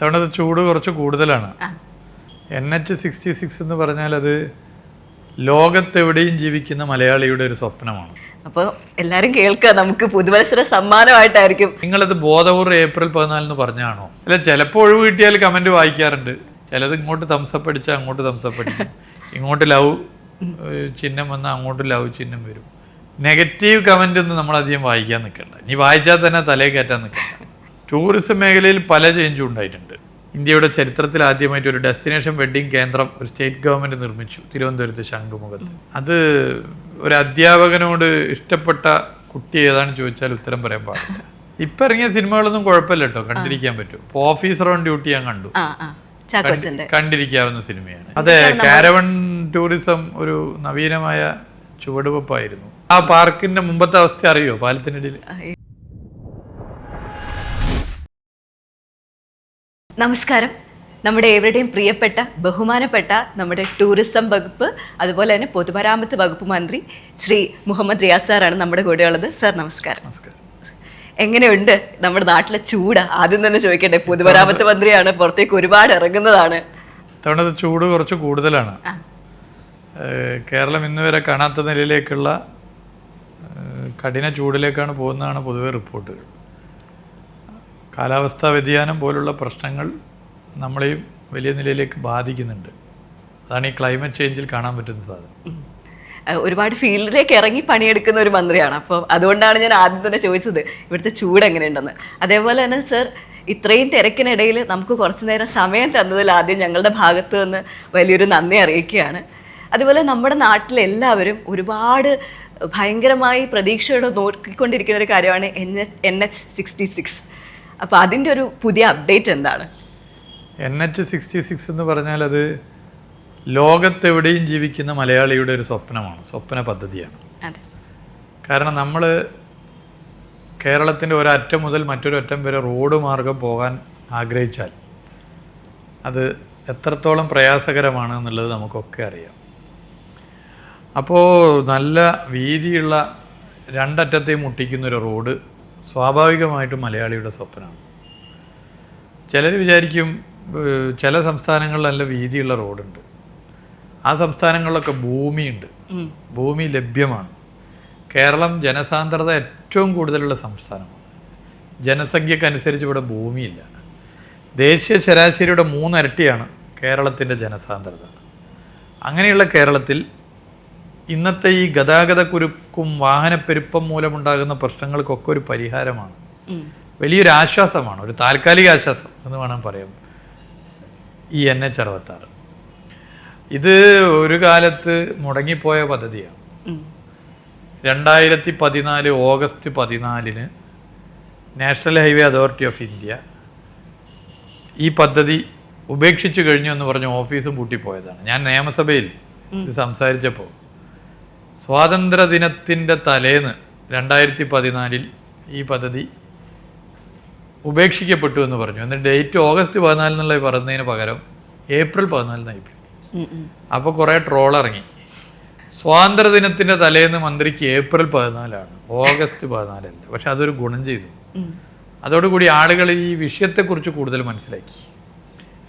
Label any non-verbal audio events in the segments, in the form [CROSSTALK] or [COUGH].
തവണത്തെ ചൂട് കുറച്ച് കൂടുതലാണ്. എൻ എച്ച് സിക്സ്റ്റി സിക്സ് എന്ന് പറഞ്ഞാൽ അത് ലോകത്തെവിടെയും ജീവിക്കുന്ന മലയാളിയുടെ ഒരു സ്വപ്നമാണ്. അപ്പോൾ എല്ലാരും കേൾക്കുക നമുക്ക് പുതുവത്സര സമ്മാനമായിട്ടായിരിക്കും. നിങ്ങളത് ബോധപൂർവം ഏപ്രിൽ പതിനാലിന് പറഞ്ഞാണോ? അല്ല ചിലപ്പോൾ ഒഴിവ് കിട്ടിയാൽ കമന്റ് വായിക്കാറുണ്ട്. ചിലത് ഇങ്ങോട്ട് തംസപ്പ് അടിച്ചാൽ അങ്ങോട്ട് തംസപ്പ് അടിക്കും. ഇങ്ങോട്ട് ലവ് ചിഹ്നം വന്നാൽ അങ്ങോട്ട് ലവ് ചിഹ്നം വരും. നെഗറ്റീവ് കമന്റ് ഒന്നും നമ്മളധികം വായിക്കാൻ നിൽക്കണ്ട. നീ വായിച്ചാൽ തന്നെ തലേ കയറ്റാൻ നിൽക്കണ്ട. ടൂറിസം മേഖലയിൽ പല ചേഞ്ചും ഉണ്ടായിട്ടുണ്ട്. ഇന്ത്യയുടെ ചരിത്രത്തിൽ ആദ്യമായിട്ട് ഒരു ഡെസ്റ്റിനേഷൻ വെഡ്ഡിംഗ് കേന്ദ്രം ഒരു സ്റ്റേറ്റ് ഗവൺമെന്റ് നിർമ്മിച്ചു. തിരുവനന്തപുരത്ത് ശംഖുമുഖത്ത്. അത് ഒരു അധ്യാപകനോട് ഇഷ്ടപ്പെട്ട കുട്ടി ഏതാണെന്ന് ചോദിച്ചാൽ ഉത്തരം പറയാൻ പാടില്ല. ഇപ്പം ഇറങ്ങിയ സിനിമകളൊന്നും കുഴപ്പമില്ല കേട്ടോ കണ്ടിരിക്കാൻ പറ്റും. ഇപ്പോൾ ഓഫീസർ ഓൺ ഡ്യൂട്ടി ഞാൻ കണ്ടു. കണ്ടിരിക്കാവുന്ന സിനിമയാണ്. അതെ കാരവൺ ടൂറിസം ഒരു നവീനമായ ചുവടുവെപ്പായിരുന്നു. ആ പാർക്കിന്റെ മുമ്പത്തെ അവസ്ഥ അറിയോ? പാലത്തിനിടയിൽ? നമസ്കാരം. നമ്മുടെ ഏവരുടെയും പ്രിയപ്പെട്ട ബഹുമാനപ്പെട്ട നമ്മുടെ ടൂറിസം വകുപ്പ് അതുപോലെ തന്നെ പൊതുമരാമത്ത് വകുപ്പ് മന്ത്രി ശ്രീ മുഹമ്മദ് റിയാസ് സാറാണ് നമ്മുടെ കൂടെയുള്ളത് സാർ നമസ്കാരം. നമസ്കാരം. എങ്ങനെയുണ്ട്? നമ്മുടെ നാട്ടിലെ ചൂട്? ആദ്യം തന്നെ ചോദിക്കട്ടെ. പൊതുമരാമത്ത് മന്ത്രിയാണ്. പുറത്തേക്ക് ഒരുപാട് ഇറങ്ങുന്നതാണ്. തവണത്തെ ചൂട് കുറച്ച് കൂടുതലാണ്. കേരളം ഇന്ന് വരെ കാണാത്ത നിലയിലേക്കുള്ള കഠിന ചൂടിലേക്കാണ് പോകുന്നതാണ് പൊതുവെ റിപ്പോർട്ടുകൾ. കാലാവസ്ഥാ വ്യതിയാനം പോലുള്ള പ്രശ്നങ്ങൾ നമ്മളെയും വലിയ നിലയിലേക്ക് ബാധിക്കുന്നുണ്ട്. അതാണ് ഈ ക്ലൈമറ്റ് ചേഞ്ചിൽ കാണാൻ പറ്റുന്ന സാധനം. ഒരുപാട് ഫീൽഡിലേക്ക് ഇറങ്ങി പണിയെടുക്കുന്ന ഒരു മന്ത്രിയാണ്. അപ്പോൾ അതുകൊണ്ടാണ് ഞാൻ ആദ്യം തന്നെ ചോദിച്ചത് ഇവിടുത്തെ ചൂട് എങ്ങനെയുണ്ടെന്ന്. അതേപോലെ തന്നെ സർ ഇത്രയും തിരക്കിനിടയിൽ നമുക്ക് കുറച്ചു നേരം സമയം തന്നതിൽ ആദ്യം ഞങ്ങളുടെ ഭാഗത്ത് നിന്ന് വലിയൊരു നന്ദി അറിയിക്കുകയാണ്. അതുപോലെ നമ്മുടെ നാട്ടിലെല്ലാവരും ഒരുപാട് ഭയങ്കരമായി പ്രതീക്ഷയോടെ നോക്കിക്കൊണ്ടിരിക്കുന്ന ഒരു കാര്യമാണ് N H N H sixty six അപ്പോൾ അതിന്റെ ഒരു പുതിയ അപ്ഡേറ്റ് എന്താണ്? എൻ എച്ച് സിക്സ്റ്റി സിക്സ് എന്ന് പറഞ്ഞാൽ അത് ലോകത്തെവിടെയും ജീവിക്കുന്ന മലയാളിയുടെ ഒരു സ്വപ്നമാണ് സ്വപ്ന പദ്ധതിയാണ്. കാരണം നമ്മൾ കേരളത്തിന്റെ ഒരറ്റം മുതൽ മറ്റൊരു അറ്റം വരെ റോഡ് മാർഗം പോകാൻ ആഗ്രഹിച്ചാൽ അത് എത്രത്തോളം പ്രയാസകരമാണ് എന്നുള്ളത് നമുക്കൊക്കെ അറിയാം. അപ്പോൾ നല്ല വീതിയുള്ള രണ്ടറ്റത്തെയും മുട്ടിക്കുന്നൊരു റോഡ് സ്വാഭാവികമായിട്ടും മലയാളിയുടെ സ്വപ്നമാണ് ചിലർ വിചാരിക്കും ചില സംസ്ഥാനങ്ങളിൽ നല്ല വീതിയുള്ള റോഡുണ്ട്. ആ സംസ്ഥാനങ്ങളിലൊക്കെ ഭൂമിയുണ്ട്. ഭൂമി ലഭ്യമാണ്. കേരളം ജനസാന്ദ്രത ഏറ്റവും കൂടുതലുള്ള സംസ്ഥാനമാണ്. ജനസംഖ്യക്കനുസരിച്ച് ഇവിടെ ഭൂമിയില്ല. ദേശീയ ശരാശരിയുടെ മൂന്നിരട്ടിയാണ് കേരളത്തിന്റെ ജനസാന്ദ്രത. അങ്ങനെയുള്ള കേരളത്തിൽ ഇന്നത്തെ ഈ ഗതാഗത കുരുക്കും വാഹനപ്പെരുപ്പം മൂലമുണ്ടാകുന്ന പ്രശ്നങ്ങൾക്കൊക്കെ ഒരു പരിഹാരമാണ്. വലിയൊരു ആശ്വാസമാണ് ഒരു താൽക്കാലിക ആശ്വാസം എന്ന് വേണം പറയാം ഈ എൻ എച്ച് അറുപത്താറ്. ഇത് ഒരു കാലത്ത് മുടങ്ങിപ്പോയ പദ്ധതിയാണ്. രണ്ടായിരത്തി പതിനാല് ഓഗസ്റ്റ് പതിനാലിന് national highway authority of India ഈ പദ്ധതി ഉപേക്ഷിച്ചു കഴിഞ്ഞു എന്ന് പറഞ്ഞ് ഓഫീസും പൂട്ടിപ്പോയതാണ്. ഞാൻ നിയമസഭയിൽ ഇത് സംസാരിച്ചപ്പോൾ സ്വാതന്ത്ര്യ ദിനത്തിന്റെ തലേന്ന് രണ്ടായിരത്തി പതിനാലിൽ ഈ പദ്ധതി ഉപേക്ഷിക്കപ്പെട്ടു എന്ന് പറഞ്ഞു. എന്നിട്ട് ഡേറ്റ് ഓഗസ്റ്റ് പതിനാലിനുള്ള പറയുന്നതിന് പകരം ഏപ്രിൽ പതിനാലിനായി. അപ്പോൾ കുറേ ട്രോൾ ഇറങ്ങി. സ്വാതന്ത്ര്യ ദിനത്തിന്റെ തലേന്ന് മന്ത്രിക്ക് ഏപ്രിൽ പതിനാലാണ്. ഓഗസ്റ്റ് പതിനാലല്ല. പക്ഷെ അതൊരു ഗുണം ചെയ്തു. അതോടുകൂടി ആളുകൾ ഈ വിഷയത്തെക്കുറിച്ച് കൂടുതൽ മനസ്സിലാക്കി.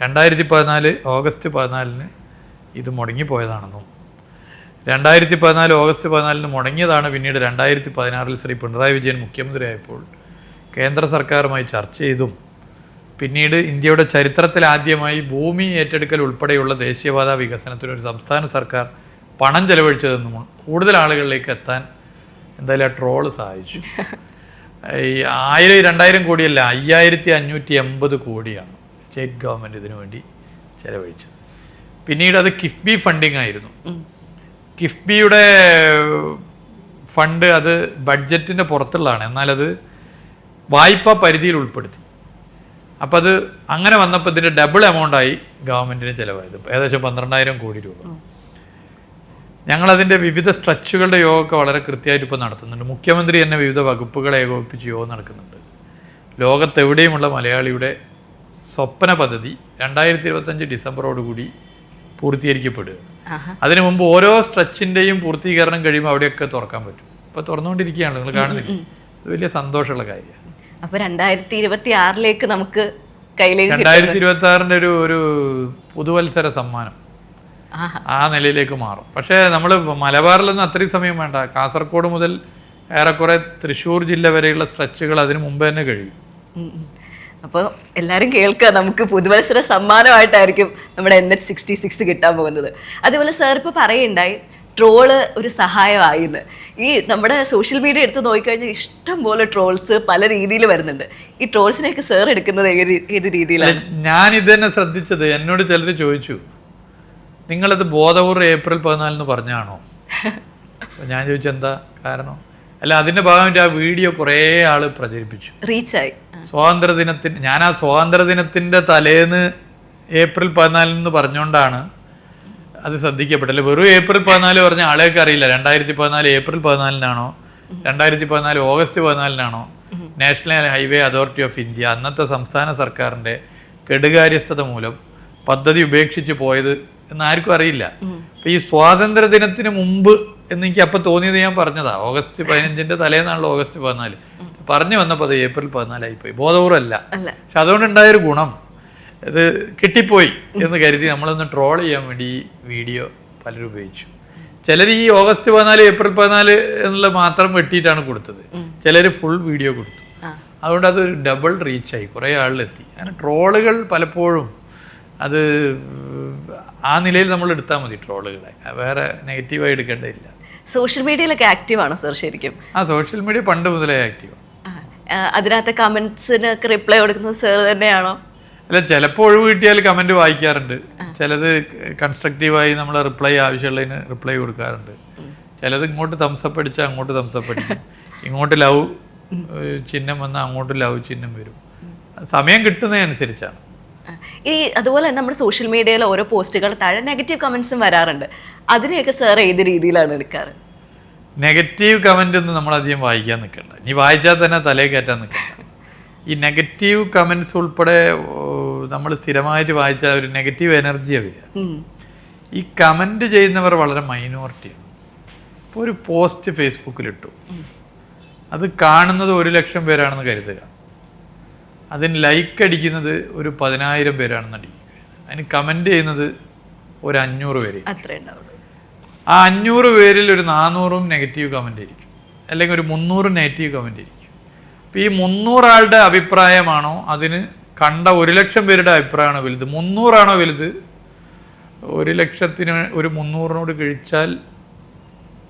രണ്ടായിരത്തി പതിനാല് ഓഗസ്റ്റ് പതിനാലിന് ഇത് മുടങ്ങിപ്പോയതാണെന്നും രണ്ടായിരത്തി പതിനാല് ഓഗസ്റ്റ് പതിനാലിന് മുടങ്ങിയതാണ് പിന്നീട് രണ്ടായിരത്തി പതിനാറിൽ ശ്രീ പിണറായി വിജയൻ മുഖ്യമന്ത്രിയായപ്പോൾ. കേന്ദ്ര സർക്കാരുമായി ചർച്ച ചെയ്തും പിന്നീട് ഇന്ത്യയുടെ ചരിത്രത്തിൽ ആദ്യമായി ഭൂമി ഏറ്റെടുക്കൽ ഉൾപ്പെടെയുള്ള ദേശീയപാത വികസനത്തിന് ഒരു സംസ്ഥാന സർക്കാർ പണം ചെലവഴിച്ചതെന്നും കൂടുതൽ ആളുകളിലേക്ക് എത്താൻ എന്തായാലും ആ ട്രോൾ സഹായിച്ചു. ഈ ആയിരം രണ്ടായിരം കോടിയല്ല അയ്യായിരത്തി അഞ്ഞൂറ്റി എൺപത് കോടിയാണ് സ്റ്റേറ്റ് ഗവൺമെന്റ് ഇതിനു വേണ്ടി ചെലവഴിച്ചത്. പിന്നീട് അത് കിഫ്ബി ഫണ്ടിങ് ആയിരുന്നു. കിഫ്ബിയുടെ ഫണ്ട് അത് ബഡ്ജറ്റിന്റെ പുറത്തുള്ളതാണ്. എന്നാലത് വായ്പാ പരിധിയിൽ ഉൾപ്പെടുത്തി. അപ്പോൾ അത് അങ്ങനെ വന്നപ്പോൾ ഇതിന്റെ ഡബിൾ എമൗണ്ടായി ഗവൺമെന്റിന് ചിലവായത്. ഏകദേശം പന്ത്രണ്ടായിരം കോടി രൂപ. ഞങ്ങളതിന്റെ വിവിധ സ്ട്രച്ചുകളുടെ യോഗമൊക്കെ വളരെ കൃത്യമായിട്ട് ഇപ്പോൾ നടത്തുന്നുണ്ട്. മുഖ്യമന്ത്രി തന്നെ വിവിധ വകുപ്പുകളെ ഏകോപിപ്പിച്ച് യോഗം നടക്കുന്നുണ്ട്. ലോകത്തെവിടെയുമുള്ള മലയാളിയുടെ സ്വപ്ന പദ്ധതി രണ്ടായിരത്തി ഇരുപത്തഞ്ച് ഡിസംബറോടുകൂടി പൂർത്തീകരിക്കപ്പെടുക. അതിനു മുമ്പ് ഓരോ സ്ട്രെച്ചിന്റെയും പൂർത്തീകരണം കഴിയുമ്പോൾ അവിടെയൊക്കെ തുറക്കാൻ പറ്റും. ഇപ്പോൾ തുറന്നുകൊണ്ടിരിക്കുകയാണ് നിങ്ങൾ കാണുന്നില്ല? വലിയ സന്തോഷമുള്ള കാര്യമാണ്. അപ്പോൾ രണ്ടായിരത്തി ഇരുപത്തി ആറിലേക്ക് നമുക്ക് കയ്യിലേക്ക് രണ്ടായിരത്തി ഇരുപത്തി ആറിന്റെ ഒരു ഒരു പുതുവത്സര സമ്മാനം. ആ നിലയിലേക്ക് മാറും. പക്ഷേ നമ്മൾ മലബാറിലൊന്നും അത്രയും സമയം വേണ്ട. കാസർഗോഡ് മുതൽ ഏറെക്കുറെ തൃശ്ശൂർ ജില്ല വരെയുള്ള സ്ട്രെച്ചുകൾ അതിന് മുമ്പ് തന്നെ കഴിയും. അപ്പോൾ എല്ലാവരും കേൾക്കുക നമുക്ക് പുതുവത്സര സമ്മാനമായിട്ടായിരിക്കും നമ്മുടെ എൻ എച്ച് സിക്സ്റ്റി സിക്സ് കിട്ടാൻ പോകുന്നത്. അതേപോലെ സാർ ഇപ്പോൾ പറയുണ്ടായി ട്രോൾ ഒരു സഹായമായിന്ന് ഈ നമ്മുടെ സോഷ്യൽ മീഡിയ എടുത്ത് നോക്കിക്കഴിഞ്ഞാൽ ഇഷ്ടം പോലെ ട്രോൾസ് പല രീതിയിൽ വരുന്നുണ്ട്. ഈ ട്രോൾസിനെയൊക്കെ സാർ എടുക്കുന്നത് ഏത് രീതിയിലാണ്? ഞാൻ ഇത് തന്നെ ശ്രദ്ധിച്ചത്. എന്നോട് ചിലർ ചോദിച്ചു നിങ്ങളത് ബോധപൂർവം ഏപ്രിൽ പതിനാലിന് പറഞ്ഞാണോ ഞാൻ ചോദിച്ചെന്താ കാരണം? അല്ല അതിന്റെ ഭാഗമായിട്ട് ആ വീഡിയോ കുറേ ആൾ പ്രചരിപ്പിച്ചു. റീച്ചായി. സ്വാതന്ത്ര്യ ദിനത്തിന് ഞാൻ ആ സ്വാതന്ത്ര്യ ദിനത്തിന്റെ തലേന്ന് ഏപ്രിൽ പതിനാലിന് പറഞ്ഞുകൊണ്ടാണ് അത് ശ്രദ്ധിക്കപ്പെട്ടത്. വെറും ഏപ്രിൽ പതിനാല് പറഞ്ഞ ആളെയൊക്കെ അറിയില്ല. രണ്ടായിരത്തി പതിനാല് ഏപ്രിൽ പതിനാലിനാണോ? രണ്ടായിരത്തി പതിനാല് August പതിനാലിനാണോ? National highway authority of India അന്നത്തെ സംസ്ഥാന സർക്കാരിന്റെ കെടുകാര്യസ്ഥത മൂലം പദ്ധതി ഉപേക്ഷിച്ച് പോയത് എന്ന് ആർക്കും അറിയില്ല. അപ്പൊ ഈ സ്വാതന്ത്ര്യ ദിനത്തിന് മുമ്പ് എന്ന് എനിക്ക് അപ്പം തോന്നിയത് ഞാൻ പറഞ്ഞതാ. ഓഗസ്റ്റ് പതിനഞ്ചിന്റെ തലേന്നാണല്ലോ ഓഗസ്റ്റ് പതിനാല്. പറഞ്ഞു വന്നപ്പോൾ അത് ഏപ്രിൽ പതിനാലായി പോയി ബോധപൂർവമല്ല അല്ല. പക്ഷെ അതുകൊണ്ടുണ്ടായൊരു ഗുണം. ഇത് കിട്ടിപ്പോയി എന്ന് കരുതി നമ്മളൊന്ന് ട്രോൾ ചെയ്യാൻ വേണ്ടി ഈ വീഡിയോ പലരും ഉപയോഗിച്ചു. ചിലർ ഈ ഓഗസ്റ്റ് പതിനാല് ഏപ്രിൽ പതിനാല് എന്നുള്ള മാത്രം വെട്ടിയിട്ടാണ് കൊടുത്തത്. ചിലർ ഫുൾ വീഡിയോ കൊടുത്തു. അതുകൊണ്ട് അതൊരു ഡബിൾ റീച്ചായി കുറേ ആളിലെത്തി. അങ്ങനെ ട്രോളുകൾ പലപ്പോഴും അത് ആ നിലയിൽ നമ്മൾ എടുത്താൽ മതി ട്രോളുകളെ. വേറെ നെഗറ്റീവായി എടുക്കേണ്ടതില്ല സോഷ്യൽ മീഡിയയിലൊക്കെ ആക്റ്റീവാണോ സാർ ശരിക്കും? ആ സോഷ്യൽ മീഡിയ പണ്ട് മുതലേ ആക്റ്റീവ്. അതിനകത്ത് കമൻസിനൊക്കെ റിപ്ലൈ കൊടുക്കുന്നത് സാർ തന്നെയാണോ? അല്ല ചിലപ്പോൾ ഒഴിവ് കിട്ടിയാൽ കമന്റ് വായിക്കാറുണ്ട്. ചിലത് കൺസ്ട്രക്റ്റീവായി നമ്മൾ റിപ്ലൈ ആവശ്യമുള്ളതിന് റിപ്ലൈ കൊടുക്കാറുണ്ട്. ചിലത് ഇങ്ങോട്ട് തംസപ്പ് അടിച്ചാൽ അങ്ങോട്ട് തംസപ്പ് അടിക്കും ഇങ്ങോട്ട് ലവ് ചിഹ്നം വന്നാൽ അങ്ങോട്ട് ലവ് ചിഹ്നം വരും. സമയം കിട്ടുന്നതനുസരിച്ചാണ്. ഈ അതുപോലെ തന്നെ നമ്മുടെ സോഷ്യൽ മീഡിയയിൽ ഓരോ പോസ്റ്റുകൾ താഴെ നെഗറ്റീവ് കമൻസും വരാറുണ്ട്. അതിനെയൊക്കെ സാർ ഏത് രീതിയിലാണ് എടുക്കാറ്? നെഗറ്റീവ് കമന്റ് ഒന്നും നമ്മൾ അധികം വായിക്കാൻ നിൽക്കണ്ട. ഇനി വായിച്ചാൽ തന്നെ തലേ കയറ്റാൻ നിൽക്കണ്ട. ഈ നെഗറ്റീവ് കമൻസ് ഉൾപ്പെടെ നമ്മൾ സ്ഥിരമായിട്ട് വായിച്ചാൽ ഒരു നെഗറ്റീവ് എനർജിയാണ് വരിക. ഈ കമന്റ് ചെയ്യുന്നവർ വളരെ മൈനോറിറ്റിയാണ് ഇപ്പോൾ ഒരു പോസ്റ്റ് ഫേസ്ബുക്കിലിട്ടു അത് കാണുന്നത് ഒരു ലക്ഷം പേരാണെന്ന് കരുതുക. അതിന് ലൈക്ക് അടിക്കുന്നത് ഒരു പതിനായിരം പേരാണെന്ന് അടിക്കുക അതിന് കമന്റ് ചെയ്യുന്നത് ഒരു അഞ്ഞൂറ് പേര്. ആ അഞ്ഞൂറ് പേരിൽ ഒരു നാനൂറും നെഗറ്റീവ് കമന്റ് ആയിരിക്കും. അല്ലെങ്കിൽ ഒരു മുന്നൂറ് നെഗറ്റീവ് കമന്റ് ആയിരിക്കും. അപ്പോൾ ഈ മുന്നൂറാളുടെ അഭിപ്രായമാണോ? അതിന് കണ്ട ഒരു ലക്ഷം പേരുടെ അഭിപ്രായമാണോ വലുത്? മുന്നൂറാണോ വലുത്? ഒരു ലക്ഷത്തിന് ഒരു മുന്നൂറിനോട് കഴിച്ചാൽ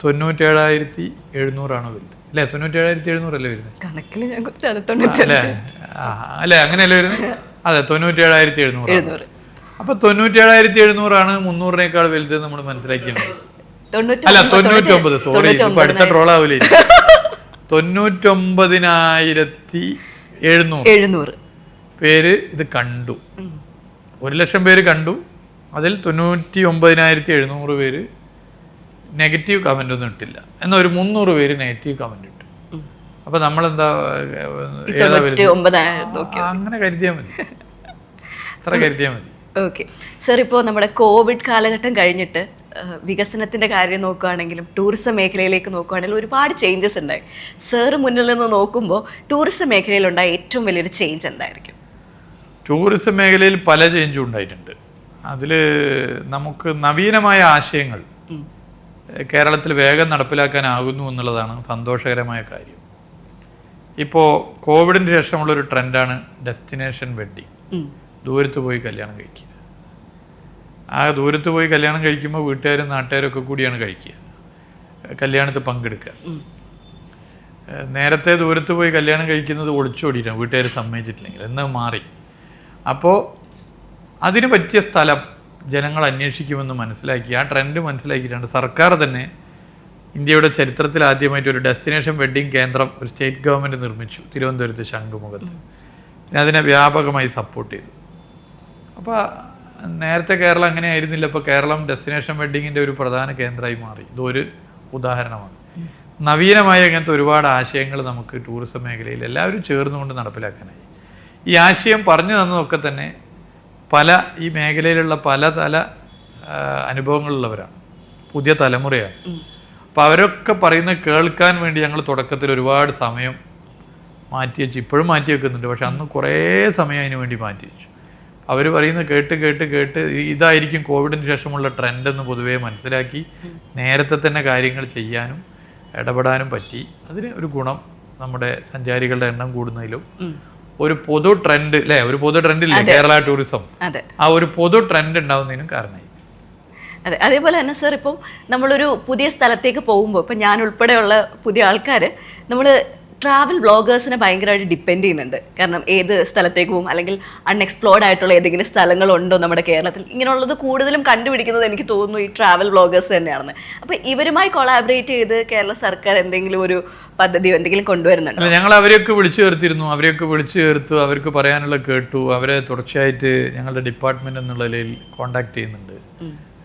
തൊണ്ണൂറ്റേഴായിരത്തി എഴുന്നൂറാണോ വലുത്? അല്ലേ? തൊണ്ണൂറ്റേഴായിരത്തി എഴുന്നൂറല്ലേ വരുന്നത് കണക്കിൽ ഞാൻ അല്ലേ? ആ, അല്ലേ? അങ്ങനെയല്ലേ വരുന്നത് അതെ തൊണ്ണൂറ്റേഴായിരത്തി എഴുന്നൂറ്. എഴുന്നൂറ് അപ്പൊ തൊണ്ണൂറ്റേഴായിരത്തി എഴുന്നൂറാണ് മുന്നൂറിനേക്കാൾ വലുത് നമ്മൾ മനസ്സിലാക്കിയത്. അല്ല ഒമ്പത്, തൊണ്ണൂറ്റി ഒമ്പത് സോറി ഇപ്പൊ അടുത്ത ട്രോൾ ആവില്ലേ തൊണ്ണൂറ്റൊമ്പതിനായിരത്തി എഴുന്നൂറ് എഴുന്നൂറ്. പേര് ഇത് കണ്ടു. ഒരു ലക്ഷം പേര് കണ്ടു. അതിൽ തൊണ്ണൂറ്റി ഒമ്പതിനായിരത്തി എഴുന്നൂറ് പേര് നെഗറ്റീവ് കമന്റ് ഒന്നും ഇട്ടില്ല. എന്നാൽ ഒരു മുന്നൂറ് പേര് നെഗറ്റീവ് കമന്റ് ഇട്ടു. അപ്പോൾ അപ്പൊ നമ്മളെന്താ അങ്ങനെ കരുതിയാൽ മതി. അത്ര കരുതിയാൽ മതി. ഓക്കെ. സർ ഇപ്പോൾ നമ്മുടെ കോവിഡ് കാലഘട്ടം കഴിഞ്ഞിട്ട് വികസനത്തിന്റെ വികസനത്തിന്റെ കാര്യം നോക്കുകയാണെങ്കിലും ടൂറിസം മേഖലയിലേക്ക് നോക്കുകയാണെങ്കിലും ഒരുപാട് ചേഞ്ചസ് ഉണ്ടായി. സർ മുന്നിൽ നിന്ന് നോക്കുമ്പോൾ ടൂറിസം മേഖലയിലുണ്ടായ ഏറ്റവും വലിയൊരു ചേഞ്ച് എന്തായിരിക്കും? ടൂറിസം മേഖലയിൽ പല ചേഞ്ചും ഉണ്ടായിട്ടുണ്ട്. അതിൽ നമുക്ക് നവീനമായ ആശയങ്ങൾ കേരളത്തിൽ വേഗം നടപ്പിലാക്കാനാകുന്നു എന്നുള്ളതാണ് സന്തോഷകരമായ കാര്യം. ഇപ്പോൾ കോവിഡിന് ശേഷമുള്ളൊരു ട്രെൻഡാണ് ഡെസ്റ്റിനേഷൻ വെഡ്ഡിങ്. ദൂരത്ത് പോയി കല്യാണം കഴിക്കുക. ആ ദൂരത്ത് പോയി കല്യാണം കഴിക്കുമ്പോൾ വീട്ടുകാരും നാട്ടുകാരും ഒക്കെ കൂടിയാണ് കഴിക്കുക. കല്യാണത്തിൽ പങ്കെടുക്കുക. നേരത്തെ ദൂരത്ത് പോയി കല്യാണം കഴിക്കുന്നത് ഒളിച്ചോടിയിട്ടാണ് വീട്ടുകാർ സമ്മതിച്ചിട്ടില്ലെങ്കിൽ. എന്ന് മാറി. അപ്പോൾ അതിന് പറ്റിയ സ്ഥലം ജനങ്ങൾ അന്വേഷിക്കുമെന്ന് മനസ്സിലാക്കി. ആ ട്രെൻഡ് മനസ്സിലാക്കിയിട്ടാണ് സർക്കാർ തന്നെ ഇന്ത്യയുടെ ചരിത്രത്തിൽ ആദ്യമായിട്ട് ഒരു ഡെസ്റ്റിനേഷൻ വെഡ്ഡിംഗ് കേന്ദ്രം ഒരു സ്റ്റേറ്റ് ഗവൺമെന്റ് നിർമ്മിച്ചു. തിരുവനന്തപുരത്ത് ശംഖുമുഖത്ത്. പിന്നെ അതിനെ വ്യാപകമായി സപ്പോർട്ട് ചെയ്തു. അപ്പോൾ നേരത്തെ കേരളം അങ്ങനെ ആയിരുന്നില്ല. ഇപ്പോൾ കേരളം ഡെസ്റ്റിനേഷൻ വെഡ്ഡിങ്ങിന്റെ ഒരു പ്രധാന കേന്ദ്രമായി മാറി. ഇതൊരു ഉദാഹരണമാണ്. നവീനമായ അങ്ങനത്തെ ഒരുപാട് ആശയങ്ങൾ നമുക്ക് ടൂറിസം മേഖലയിൽ എല്ലാവരും ചേർന്നുകൊണ്ട് നടപ്പിലാക്കാനായി. ഈ ആശയം പറഞ്ഞു തന്നതൊക്കെ തന്നെ പല ഈ മേഖലയിലുള്ള പല തല അനുഭവങ്ങളുള്ളവരാണ്. പുതിയ തലമുറയാണ്. അപ്പം അപ്പോൾ അവരൊക്കെ പറയുന്നത് കേൾക്കാൻ വേണ്ടി ഞങ്ങൾ തുടക്കത്തിൽ ഒരുപാട് സമയം മാറ്റി വെച്ചു ഇപ്പോഴും മാറ്റി വെക്കുന്നുണ്ട്. പക്ഷെ അന്ന് കുറേ സമയം അതിന് വേണ്ടി മാറ്റി വെച്ചു. അവർ പറയുന്നത് കേട്ട് കേട്ട് കേട്ട് ഇതായിരിക്കും കോവിഡിന് ശേഷമുള്ള ട്രെൻഡ് എന്ന് പൊതുവേ മനസ്സിലാക്കി നേരത്തെ തന്നെ കാര്യങ്ങൾ ചെയ്യാനും ഇടപെടാനും പറ്റി. അതിന് ഒരു ഗുണം നമ്മുടെ സഞ്ചാരികളുടെ എണ്ണം കൂടുന്നതിലും. ഒരു പൊതു ട്രെൻഡ് അല്ലേ ഒരു പൊതു ട്രെൻഡ് ഇല്ലേ? കേരള ടൂറിസം അതെ. ആ ഒരു പൊതു ട്രെൻഡ് ഉണ്ടാവുന്നതിനും കാരണമായി. അതെ. അതേപോലെ തന്നെ സാർ ഇപ്പം നമ്മളൊരു പുതിയ സ്ഥലത്തേക്ക് പോകുമ്പോൾ ഇപ്പം ഞാൻ ഉൾപ്പെടെയുള്ള പുതിയ ആൾക്കാർ നമ്മൾ ട്രാവൽ ബ്ലോഗേഴ്സിനെ ഭയങ്കരമായിട്ട് ഡിപ്പെൻഡ് ചെയ്യുന്നുണ്ട്. കാരണം ഏത് സ്ഥലത്തേക്ക് പോകും അല്ലെങ്കിൽ അൺഎക്സ്പ്ലോർഡ് ആയിട്ടുള്ള ഏതെങ്കിലും സ്ഥലങ്ങളുണ്ടോ നമ്മുടെ കേരളത്തിൽ? ഇങ്ങനെയുള്ളത് കൂടുതലും കണ്ടുപിടിക്കുന്നത് എനിക്ക് തോന്നുന്നു ഈ ട്രാവൽ ബ്ലോഗേഴ്സ് തന്നെയാണെന്ന്. അപ്പോൾ ഇവരുമായി കൊളാബറേറ്റ് ചെയ്ത് കേരള സർക്കാർ എന്തെങ്കിലും ഒരു പദ്ധതി എന്തെങ്കിലും കൊണ്ടുവരുന്നുണ്ടോ? ഞങ്ങൾ അവരെയൊക്കെ വിളിച്ചു ചേർത്തിരുന്നു അവരെയൊക്കെ വിളിച്ചു ചേർത്തു. അവർക്ക് പറയാനുള്ള കേട്ടു. അവരെ തുടർച്ചയായിട്ട് ഞങ്ങളുടെ ഡിപ്പാർട്ട്മെന്റ് എന്നുള്ള നിലയിൽ കോണ്ടാക്ട് ചെയ്യുന്നുണ്ട്.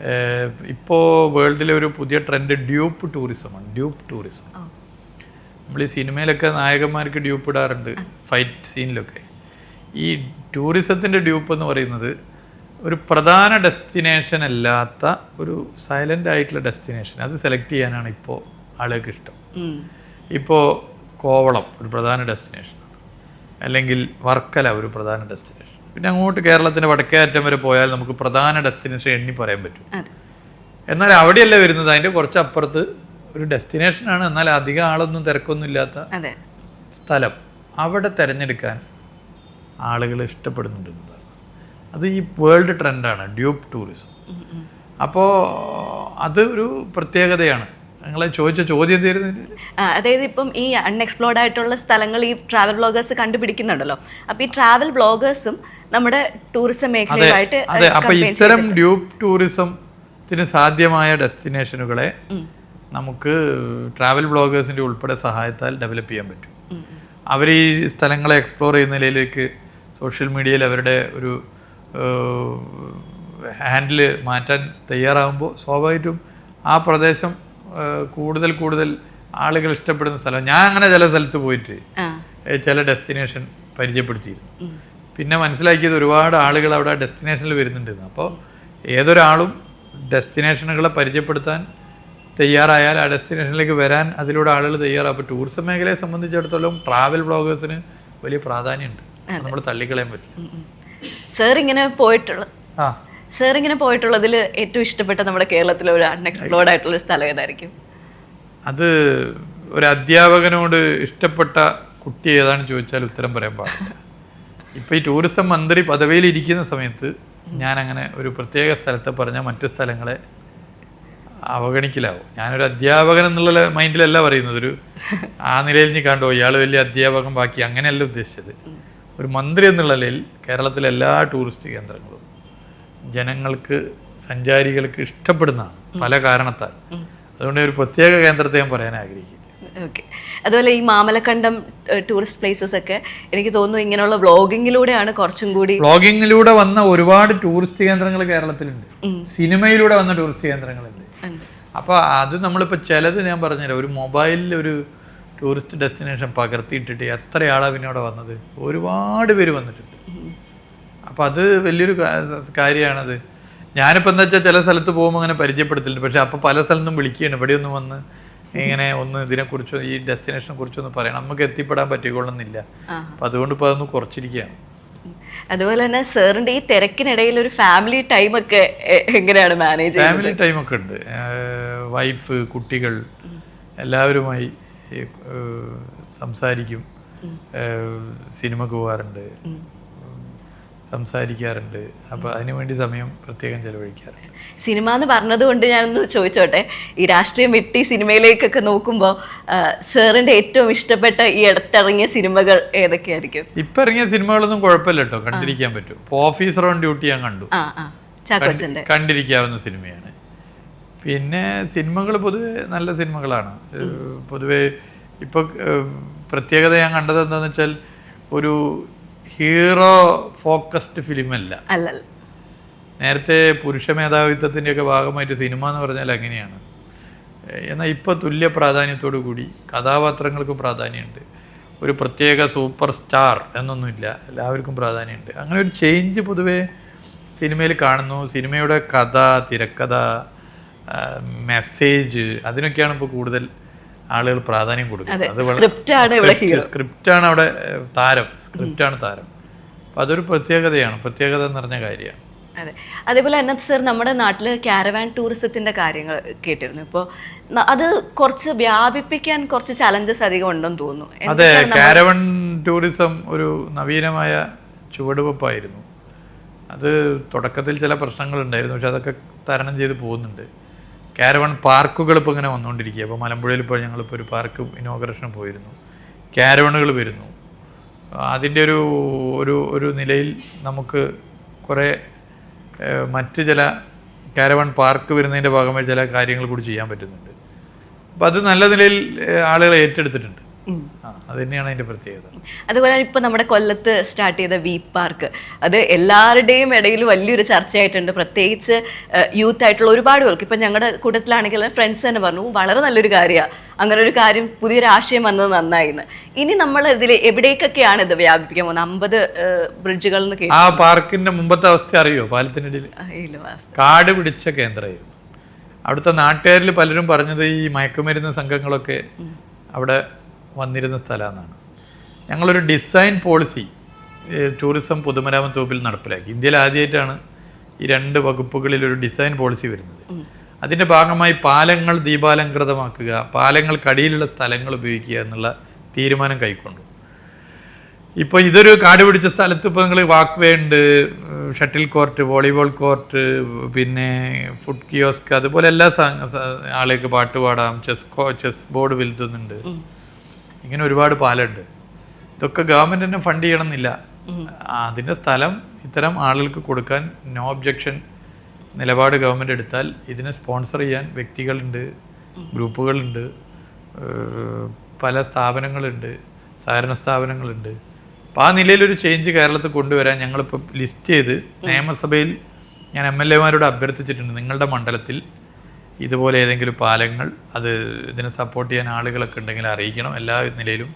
ഇപ്പോൾ ഇപ്പോ വേൾഡിലെ ഒരു പുതിയ ട്രെൻഡ് ഡ്യൂപ്പ് ടൂറിസമാണ് ഡ്യൂപ്പ് ടൂറിസം. നമ്മൾ ഈ സിനിമയിലൊക്കെ നായകന്മാർക്ക് ഡ്യൂപ്പ് ഇടാറുണ്ട് ഫൈറ്റ് സീനിലൊക്കെ. ഈ ടൂറിസത്തിന്റെ ഡ്യൂപ്പ് എന്ന് പറയുന്നത് ഒരു പ്രധാന ഡെസ്റ്റിനേഷൻ അല്ലാത്ത ഒരു സൈലന്റ് ആയിട്ടുള്ള ഡെസ്റ്റിനേഷൻ. അത് സെലക്ട് ചെയ്യാനാണ് ഇപ്പോൾ ആളുകൾക്ക് ഇഷ്ടം. ഇപ്പോൾ കോവളം ഒരു പ്രധാന ഡെസ്റ്റിനേഷൻ. അല്ലെങ്കിൽ വർക്കല ഒരു പ്രധാന ഡെസ്റ്റിനേഷൻ. പിന്നെ അങ്ങോട്ട് കേരളത്തിന്റെ വടക്കേ അറ്റം വരെ പോയാൽ നമുക്ക് പ്രധാന ഡെസ്റ്റിനേഷൻ എണ്ണി പറയാൻ പറ്റും. എന്നാൽ അവിടെയല്ല വരുന്നത്? അതിന്റെ കുറച്ച് അപ്പുറത്ത് ഒരു ഡെസ്റ്റിനേഷനാണ്. എന്നാൽ അധികം ആളൊന്നും തിരക്കൊന്നും ഇല്ലാത്ത സ്ഥലം. അവിടെ തിരഞ്ഞെടുക്കാൻ ആളുകൾ ഇഷ്ടപ്പെടുന്നുണ്ട് അത് ഈ വേൾഡ് ട്രെൻഡാണ് ഡ്യൂപ്പ് ടൂറിസം. അപ്പോൾ അത് ഒരു പ്രത്യേകതയാണ്. ചോദിച്ച ചോദ്യം അതായത് ഇപ്പം ഈ അൺഎക്സ്പ്ലോർഡ് ആയിട്ടുള്ള സ്ഥലങ്ങൾ ഈ ട്രാവൽ ബ്ലോഗേഴ്സ് കണ്ടുപിടിക്കുന്നുണ്ടല്ലോ. അപ്പൊ ഈ ട്രാവൽ ബ്ലോഗേഴ്സും നമ്മുടെ ടൂറിസം മേഖലയുമായിട്ട് അതെ. അപ്പോൾ അപ്പൊ ഇത്തരം ഡ്യൂപ് ടൂറിസം ടൂറിസത്തിന് സാധ്യമായ ഡെസ്റ്റിനേഷനുകളെ നമുക്ക് ട്രാവൽ ബ്ലോഗേഴ്സിന്റെ ഉൾപ്പെടെ സഹായത്താൽ ഡെവലപ്പ് ചെയ്യാൻ പറ്റും. അവർ ഈ സ്ഥലങ്ങളെ എക്സ്പ്ലോർ ചെയ്യുന്ന നിലയിലേക്ക് സോഷ്യൽ മീഡിയയിൽ അവരുടെ ഒരു ഹാൻഡിൽ മാറ്റാൻ തയ്യാറാകുമ്പോൾ സ്വാഭാവികമായിട്ടും ആ പ്രദേശം കൂടുതൽ കൂടുതൽ ആളുകൾ ഇഷ്ടപ്പെടുന്ന സ്ഥലം. ഞാൻ അങ്ങനെ ചില സ്ഥലത്ത് പോയിട്ട് ചില ഡെസ്റ്റിനേഷൻ പരിചയപ്പെടുത്തിയിരുന്നു. പിന്നെ മനസ്സിലാക്കിയത് ഒരുപാട് ആളുകൾ അവിടെ ഡെസ്റ്റിനേഷനിൽ വരുന്നുണ്ടെന്ന് അപ്പോൾ ഏതൊരാളും ഡെസ്റ്റിനേഷനുകളെ പരിചയപ്പെടുത്താൻ തയ്യാറായാൽ ആ ഡെസ്റ്റിനേഷനിലേക്ക് വരാൻ അതിലൂടെ ആളുകൾ തയ്യാറാകും അപ്പോൾ ടൂറിസം മേഖലയെ സംബന്ധിച്ചിടത്തോളം ട്രാവൽ ബ്ലോഗേഴ്സിന് വലിയ പ്രാധാന്യമുണ്ട്. നമ്മൾ തള്ളിക്കളയാൻ പറ്റില്ല. സാർ ഇങ്ങനെ പോയിട്ടുള്ള ആ. സാർ ഇങ്ങനെ പോയിട്ടുള്ളതിൽ ഏറ്റവും ഇഷ്ടപ്പെട്ട നമ്മുടെ കേരളത്തിലെ ഒരു അൺഎക്സ്പ്ലോർഡ് ആയിട്ടുള്ള ഒരു സ്ഥലം ഏതായിരിക്കും? അത് ഒരു അധ്യാപകനോട് ഇഷ്ടപ്പെട്ട കുട്ടി ഏതാണ് ചോദിച്ചാൽ ഉത്തരം പറയാൻ പാടില്ല. ഇപ്പോൾ ഈ ടൂറിസം മന്ത്രി പദവിയിൽ ഇരിക്കുന്ന സമയത്ത് ഞാൻ അങ്ങനെ ഒരു പ്രത്യേക സ്ഥലത്തെ പറഞ്ഞാൽ മറ്റു സ്ഥലങ്ങളെ അവഗണിക്കലാവും. ഞാനൊരു അധ്യാപകൻ എന്നുള്ള മൈൻഡിലല്ല പറയുന്നത്. ഒരു ആ നിലയിൽ നീ കണ്ടോ ഇയാൾ വലിയ അധ്യാപകൻ ബാക്കി അങ്ങനെയല്ല ഉദ്ദേശിച്ചത്. ഒരു മന്ത്രി എന്നുള്ള നിലയിൽ കേരളത്തിലെ എല്ലാ ടൂറിസ്റ്റ് കേന്ദ്രങ്ങളും ജനങ്ങൾക്ക് സഞ്ചാരികൾക്ക് ഇഷ്ടപ്പെടുന്ന പല കാരണത്താൽ. അതുകൊണ്ട് ഒരു പ്രത്യേക കേന്ദ്രത്തെ ഞാൻ പറയാൻ ആഗ്രഹിക്കുന്നു. ഓക്കെ. അതുപോലെ ഈ മാമലക്കണ്ടം ടൂറിസ്റ്റ് പ്ലേസസ് ഒക്കെ എനിക്ക് തോന്നുന്നു ഇങ്ങനെയുള്ള വ്ളോഗിങ്ങിലൂടെയാണ് കുറച്ചും കൂടി വ്ളോഗിങ്ങിലൂടെ വന്ന ഒരുപാട് ടൂറിസ്റ്റ് കേന്ദ്രങ്ങൾ കേരളത്തിലുണ്ട്. സിനിമയിലൂടെ വന്ന ടൂറിസ്റ്റ് കേന്ദ്രങ്ങളുണ്ട്. അപ്പോൾ അത് നമ്മളിപ്പോൾ ചിലത് ഞാൻ പറഞ്ഞുതരാം ഒരു മൊബൈലിൽ ഒരു ടൂറിസ്റ്റ് ഡെസ്റ്റിനേഷൻ പകർത്തിയിട്ടിട്ട് എത്ര ആളാണ് പിന്നെ അവിടെ വന്നത്? ഒരുപാട് പേര് വന്നിട്ടുണ്ട്. അപ്പോൾ അത് വലിയൊരു കാര്യമാണത് ഞാനിപ്പോൾ എന്താ വെച്ചാൽ ചില സ്ഥലത്ത് പോകുമ്പോൾ അങ്ങനെ പരിചയപ്പെടുത്തില്ല പക്ഷേ അപ്പോൾ പല സ്ഥലത്തും വിളിക്കുകയാണ്. ഇവിടെ ഒന്ന് വന്ന് ഇങ്ങനെ ഒന്ന് ഇതിനെക്കുറിച്ചോ ഈ ഡെസ്റ്റിനേഷനെ കുറിച്ചൊന്ന് പറയണം. നമുക്ക് എത്തിപ്പെടാൻ പറ്റിക്കൊള്ളുന്നില്ല അപ്പം അതുകൊണ്ട് ഇപ്പോൾ അതൊന്ന് കുറച്ചിരിക്കുകയാണ്. അതുപോലെ തന്നെ സാറിന്റെ ഈ തിരക്കിനിടയിൽ ഒരു ഫാമിലി ടൈം ഒക്കെ എങ്ങനെയാണ് മാനേജ് ഫാമിലി ടൈം ഒക്കെ ഉണ്ട്. വൈഫ് കുട്ടികൾ എല്ലാവരുമായി സംസാരിക്കും. സിനിമക്ക് പോകാറുണ്ട്. സംസാരിക്കാറുണ്ട്. അപ്പോൾ അതിനുവേണ്ടി സമയം പ്രത്യേകം ചെലവഴിക്കാറുണ്ട്. സിനിമ എന്ന് പറഞ്ഞത് കൊണ്ട് ഞാനൊന്ന് ചോദിച്ചോട്ടെ? ഈ രാഷ്ട്രീയം വെട്ടി സിനിമയിലേക്കൊക്കെ നോക്കുമ്പോൾ സാറിന്റെ ഏറ്റവും ഇഷ്ടപ്പെട്ട ഈ അടുത്തിറങ്ങിയ സിനിമകൾ ഏതൊക്കെയായിരിക്കും? ഇപ്പം ഇറങ്ങിയ സിനിമകളൊന്നും കുഴപ്പമില്ല കേട്ടോ കണ്ടിരിക്കാൻ പറ്റും. ഇപ്പോൾ ഓഫീസർ ഓൺ ഡ്യൂട്ടി ഞാൻ കണ്ടു. കണ്ടിരിക്കാവുന്ന സിനിമയാണ്. പിന്നെ സിനിമകൾ പൊതുവെ നല്ല സിനിമകളാണ്. പൊതുവെ ഇപ്പോൾ പ്രത്യേകത ഞാൻ കണ്ടത് എന്താണെന്ന് വെച്ചാൽ ഒരു ഹീറോ ഫോക്കസ്ഡ് ഫിലിമല്ല. അല്ല നേരത്തെ പുരുഷ മേധാവിത്വത്തിന്റെയൊക്കെ ഭാഗമായിട്ട് സിനിമ എന്ന് പറഞ്ഞാൽ അങ്ങനെയാണ്. എന്നാൽ ഇപ്പോൾ തുല്യ പ്രാധാന്യത്തോടു കൂടി കഥാപാത്രങ്ങൾക്ക് പ്രാധാന്യമുണ്ട്. ഒരു പ്രത്യേക സൂപ്പർ സ്റ്റാർ എന്നൊന്നുമില്ല. എല്ലാവർക്കും പ്രാധാന്യമുണ്ട്. അങ്ങനെ ഒരു ചേഞ്ച് പൊതുവേ സിനിമയിൽ കാണുന്നു. സിനിമയുടെ കഥ തിരക്കഥ മെസ്സേജ് അതിനൊക്കെയാണ് ഇപ്പോൾ കൂടുതൽ ആളുകൾ പ്രാധാന്യം അതെ കൊടുക്കുന്നത് സ്ക്രിപ്റ്റ് ആണ് സ്ക്രിപ്റ്റാണ് അവിടെ താരം. സ്ക്രിപ്റ്റാണ് താരം. അപ്പം അതൊരു പ്രത്യേകതയാണ്. പ്രത്യേകത എന്ന് പറഞ്ഞ കാര്യമാണ്. അതെ. അതേപോലെ അന്നത്ത് സർ നമ്മുടെ നാട്ടിൽ കാരവാൻ ടൂറിസത്തിന്റെ കാര്യങ്ങൾ കേട്ടിരുന്നു. ഇപ്പോൾ അത് കുറച്ച് വ്യാപിപ്പിക്കാൻ കുറച്ച് ചലഞ്ചസ് അധികം ഉണ്ടെന്ന് തോന്നുന്നു. അതെ കാരവൻ ടൂറിസം ഒരു നവീനമായ ചുവടുവെപ്പായിരുന്നു. അത് തുടക്കത്തിൽ ചില പ്രശ്നങ്ങളുണ്ടായിരുന്നു. പക്ഷെ അതൊക്കെ തരണം ചെയ്ത് പോകുന്നുണ്ട്. കാരവൺ പാർക്കുകൾ ഇപ്പോൾ ഇങ്ങനെ വന്നുകൊണ്ടിരിക്കുക അപ്പോൾ മലമ്പുഴയിൽ ഇപ്പോൾ ഞങ്ങളിപ്പോൾ ഒരു പാർക്ക് ഇനോഗ്രേഷൻ പോയിരുന്നു. കാരവണുകൾ വരുന്നു. അതിന്റെ ഒരു ഒരു ഒരു നിലയിൽ നമുക്ക് കുറേ മറ്റ് ചില കാരവൺ പാർക്ക് വരുന്നതിന്റെ ഭാഗമായി ചില കാര്യങ്ങൾ കൂടി ചെയ്യാൻ പറ്റുന്നുണ്ട്. അപ്പോൾ അത് നല്ല നിലയിൽ ആളുകൾ ഏറ്റെടുത്തിട്ടുണ്ട്. അത് തന്നെയാണ് അതിന്റെ പ്രത്യേകത. അതുപോലെ ഇപ്പൊ നമ്മുടെ കൊല്ലത്ത് സ്റ്റാർട്ട് ചെയ്ത വി പാർക്ക് അത് എല്ലാവരുടെയും ഇടയിൽ വലിയൊരു ചർച്ചയായിട്ടുണ്ട്. പ്രത്യേകിച്ച് യൂത്ത് ആയിട്ടുള്ള ഒരുപാട് പേർക്ക്. ഇപ്പൊ ഞങ്ങളുടെ കൂട്ടത്തിലാണെങ്കിൽ ഫ്രണ്ട്സ് തന്നെ പറഞ്ഞു വളരെ നല്ലൊരു കാര്യമാണ് അങ്ങനെ ഒരു കാര്യം പുതിയൊരു ആശയം വന്നത് നന്നായിന്ന്. ഇനി നമ്മൾ ഇതിൽ എവിടേക്കൊക്കെയാണ് ഇത് വ്യാപിപ്പിക്കാൻ പോകുന്നത്? അമ്പത് ബ്രിഡ്ജുകൾ ആ പാർക്കിന്റെ മുമ്പത്തെ അവസ്ഥ അറിയോ? പാലത്തിനിടയിൽ. കാട് പിടിച്ച കേന്ദ്രമായിരുന്നു. അവിടുത്തെ നാട്ടുകാരിൽ പലരും പറഞ്ഞത് ഈ മയക്കുമരുന്ന് സംഘങ്ങളൊക്കെ അവിടെ വന്നിരുന്ന സ്ഥലമെന്നാണ്. ഞങ്ങളൊരു ഡിസൈൻ പോളിസി ടൂറിസം പൊതുമരാമത്ത് വകുപ്പിൽ നടപ്പിലാക്കി. ഇന്ത്യയിൽ ആദ്യമായിട്ടാണ് ഈ രണ്ട് വകുപ്പുകളിൽ ഒരു ഡിസൈൻ പോളിസി വരുന്നത്. അതിന്റെ ഭാഗമായി പാലങ്ങൾ ദീപാലംകൃതമാക്കുക പാലങ്ങൾ കടിയിലുള്ള സ്ഥലങ്ങൾ ഉപയോഗിക്കുക എന്നുള്ള തീരുമാനം കൈക്കൊണ്ടു. ഇപ്പോൾ ഇതൊരു കാട് പിടിച്ച സ്ഥലത്ത് ഇപ്പോൾ നിങ്ങൾ വാക്ക് വേ ഉണ്ട് ഷട്ടിൽ കോർട്ട് വോളിബോൾ കോർട്ട് പിന്നെ ഫുഡ് കിയോസ്ക് അതുപോലെ എല്ലാ ആളുകൾക്ക് ആളേക്ക് പാട്ട് പാടാം ചെസ് ചെസ് ബോർഡ് വലുതുന്നുണ്ട്. ഇങ്ങനെ ഒരുപാട് പാലുണ്ട്. ഇതൊക്കെ ഗവൺമെന്റ് തന്നെ ഫണ്ട് ചെയ്യണമെന്നില്ല. എന്നില്ല അതിന്റെ സ്ഥലം ഇത്തരം ആളുകൾക്ക് കൊടുക്കാൻ നോ ഒബ്ജക്ഷൻ നിലപാട് ഗവൺമെന്റ് എടുത്താൽ ഇതിനെ സ്പോൺസർ ചെയ്യാൻ വ്യക്തികളുണ്ട് ഗ്രൂപ്പുകളുണ്ട് പല സ്ഥാപനങ്ങളുണ്ട് സഹകരണ സ്ഥാപനങ്ങളുണ്ട്. അപ്പോൾ ആ നിലയിലൊരു ചേഞ്ച് കേരളത്തിൽ കൊണ്ടുവരാൻ ഞങ്ങളിപ്പോൾ ലിസ്റ്റ് ചെയ്ത് നിയമസഭയിൽ ഞാൻ എം എൽ എമാരോട് അഭ്യർത്ഥിച്ചിട്ടുണ്ട് നിങ്ങളുടെ മണ്ഡലത്തിൽ. ഇതുപോലെ ഏതെങ്കിലും പാലങ്ങൾ അത് ഇതിനെ സപ്പോർട്ട് ചെയ്യാൻ ആളുകളൊക്കെ ഉണ്ടെങ്കിൽ അറിയിക്കണം. എല്ലാ നിലയിലും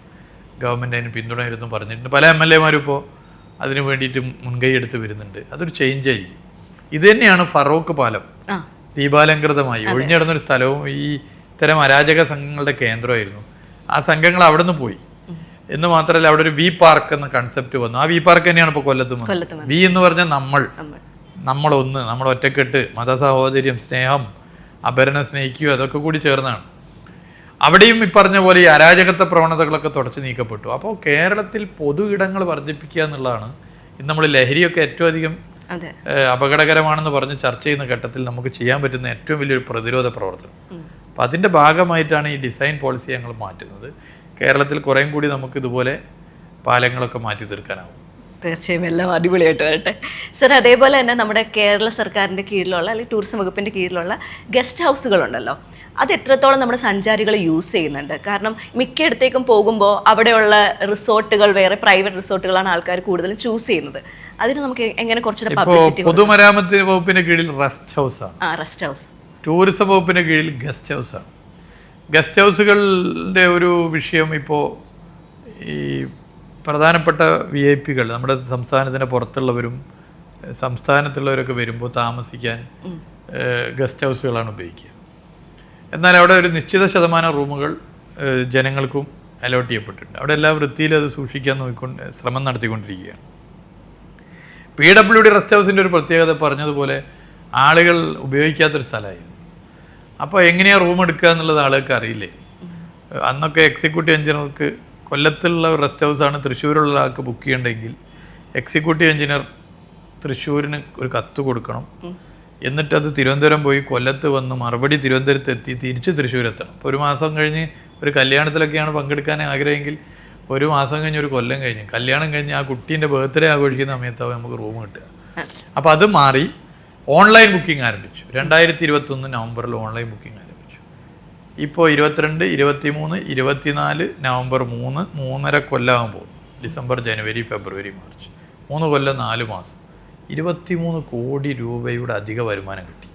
ഗവൺമെന്റ് അതിന് പിന്തുണ വരുന്നു പറഞ്ഞിട്ടുണ്ട്. പല എം എൽ എമാരും ഇപ്പോൾ അതിന് വേണ്ടിയിട്ട് മുൻകൈ എടുത്ത് വരുന്നുണ്ട്. അതൊരു ചേഞ്ച് ആയിരിക്കും. ഇത് തന്നെയാണ് ഫറോക്ക് പാലം. ആ. ദീപാലങ്കൃതമായി ഒഴിഞ്ഞിടുന്നൊരു സ്ഥലവും ഈ ഇത്തരം അരാജക സംഘങ്ങളുടെ കേന്ദ്രമായിരുന്നു. ആ സംഘങ്ങൾ അവിടെ നിന്ന് പോയി എന്ന് മാത്രമല്ല അവിടെ ഒരു വി പാർക്ക് എന്ന കൺസെപ്റ്റ് വന്നു. ആ വി പാർക്ക് തന്നെയാണ് ഇപ്പോൾ കൊല്ലത്ത് വന്നത്. വി എന്ന് പറഞ്ഞാൽ നമ്മൾ. നമ്മൾ. നമ്മളൊന്ന് നമ്മൾ ഒറ്റക്കെട്ട് മതസഹോദര്യം സ്നേഹം അപരണം സ്നേഹിക്കുകയോ അതൊക്കെ കൂടി ചേർന്നാണ്. അവിടെയും ഇപ്പറഞ്ഞ പറഞ്ഞ പോലെ ഈ അരാജകത്വ പ്രവണതകളൊക്കെ തുടച്ചു നീക്കപ്പെട്ടു. അപ്പോൾ കേരളത്തിൽ പൊതു ഇടങ്ങൾ വർദ്ധിപ്പിക്കുക എന്നുള്ളതാണ് ഇന്ന് നമ്മൾ ലഹരിയൊക്കെ ഏറ്റവും അധികം അപകടകരമാണെന്ന് പറഞ്ഞ് ചർച്ച ചെയ്യുന്ന ഘട്ടത്തിൽ നമുക്ക് ചെയ്യാൻ പറ്റുന്ന ഏറ്റവും വലിയൊരു പ്രതിരോധ പ്രവർത്തനം. അപ്പം അതിന്റെ ഭാഗമായിട്ടാണ് ഈ ഡിസൈൻ പോളിസി ഞങ്ങൾ മാറ്റുന്നത്. കേരളത്തിൽ കുറേം കൂടി നമുക്ക് ഇതുപോലെ പാലങ്ങളൊക്കെ മാറ്റി തീർക്കാനാവും. തീർച്ചയായും എല്ലാം അടിപൊളിയായിട്ട് വരട്ടെ. സർ അതേപോലെ തന്നെ നമ്മുടെ കേരള സർക്കാരിന്റെ കീഴിലുള്ള അല്ലെങ്കിൽ ടൂറിസം വകുപ്പിന്റെ കീഴിലുള്ള ഗസ്റ്റ് ഹൗസുകളുണ്ടല്ലോ അത് എത്രത്തോളം നമ്മുടെ സഞ്ചാരികൾ യൂസ് ചെയ്യുന്നുണ്ട്? കാരണം മിക്കയിടത്തേക്കും പോകുമ്പോൾ അവിടെയുള്ള റിസോർട്ടുകൾ വേറെ പ്രൈവറ്റ് റിസോർട്ടുകളാണ് ആൾക്കാർ കൂടുതലും ചൂസ് ചെയ്യുന്നത്. അതിന് നമുക്ക് എങ്ങനെ കുറച്ചുകൂടെ പബ്ലിസിറ്റി പൊതുമരാമത്ത് വകുപ്പിന്റെ കീഴിൽ റെസ്റ്റ് ഹൗസാണ് ആ റെസ്റ്റ് ഹൗസ് ടൂറിസം വകുപ്പിന്റെ കീഴിൽ ഗസ്റ്റ് ഹൗസാണ് ഗസ്റ്റ് ഹൗസുകളുടെ ഒരു വിഷയം ഇപ്പോൾ ഈ പ്രധാനപ്പെട്ട വി ഐ പികൾ നമ്മുടെ സംസ്ഥാനത്തിന് പുറത്തുള്ളവരും സംസ്ഥാനത്തുള്ളവരൊക്കെ വരുമ്പോൾ താമസിക്കാൻ ഗസ്റ്റ് ഹൗസുകളാണ് ഉപയോഗിക്കുക. എന്നാൽ അവിടെ ഒരു നിശ്ചിത ശതമാനം റൂമുകൾ ജനങ്ങൾക്കും അലോട്ട് ചെയ്യപ്പെട്ടിട്ടുണ്ട്. അവിടെ എല്ലാ വൃത്തിയിലും അത് സൂക്ഷിക്കാൻ നോക്കിക്കൊണ്ട് ശ്രമം നടത്തിക്കൊണ്ടിരിക്കുകയാണ്. പി ഡബ്ല്യു ഡി റെസ്റ്റ് ഹൗസിന്റെ ഒരു പ്രത്യേകത പറഞ്ഞതുപോലെ ആളുകൾ ഉപയോഗിക്കാത്തൊരു സ്ഥലമായിരുന്നു. അപ്പോൾ എങ്ങനെയാണ് റൂം എടുക്കുക എന്നുള്ളത് ആളുകൾക്ക് അറിയില്ലേ? അന്നൊക്കെ എക്സിക്യൂട്ടീവ് എഞ്ചിനീയർക്ക് കൊല്ലത്തുള്ള റെസ്റ്റ് ഹൗസാണ് തൃശ്ശൂരുള്ള ആൾക്ക് ബുക്ക് ചെയ്യണ്ടെങ്കിൽ എക്സിക്യൂട്ടീവ് എഞ്ചിനീയർ തൃശ്ശൂരിന് ഒരു കത്ത് കൊടുക്കണം. എന്നിട്ട് അത് തിരുവനന്തപുരം പോയി കൊല്ലത്ത് വന്ന് മറുപടി തിരുവനന്തപുരത്ത് എത്തി തിരിച്ച് തൃശ്ശൂരെത്തണം. അപ്പോൾ ഒരു മാസം കഴിഞ്ഞ് ഒരു കല്യാണത്തിലൊക്കെയാണ് പങ്കെടുക്കാൻ ആഗ്രഹമെങ്കിൽ ഒരു മാസം കഴിഞ്ഞ് ഒരു കൊല്ലം കഴിഞ്ഞ്. കല്യാണം കഴിഞ്ഞ് ആ കുട്ടീന്റെ ബർത്ത്ഡേ ആഘോഷിക്കുന്ന സമയത്താവും നമുക്ക് റൂം കിട്ടുക. അപ്പോൾ അത് മാറി ഓൺലൈൻ ബുക്കിംഗ് ആരംഭിച്ചു. രണ്ടായിരത്തി ഇരുപത്തൊന്ന് നവംബറിൽ ഓൺലൈൻ ബുക്കിംഗ് ഇപ്പോൾ ഇരുപത്തിരണ്ട് ഇരുപത്തിമൂന്ന് ഇരുപത്തിനാല് നവംബർ മൂന്ന് മൂന്നര കൊല്ലമാകുമ്പോൾ ഡിസംബർ ജനുവരി ഫെബ്രുവരി മാർച്ച് മൂന്ന് കൊല്ലം നാല് മാസം ഇരുപത്തിമൂന്ന് കോടി രൂപയുടെ അധിക വരുമാനം കിട്ടി.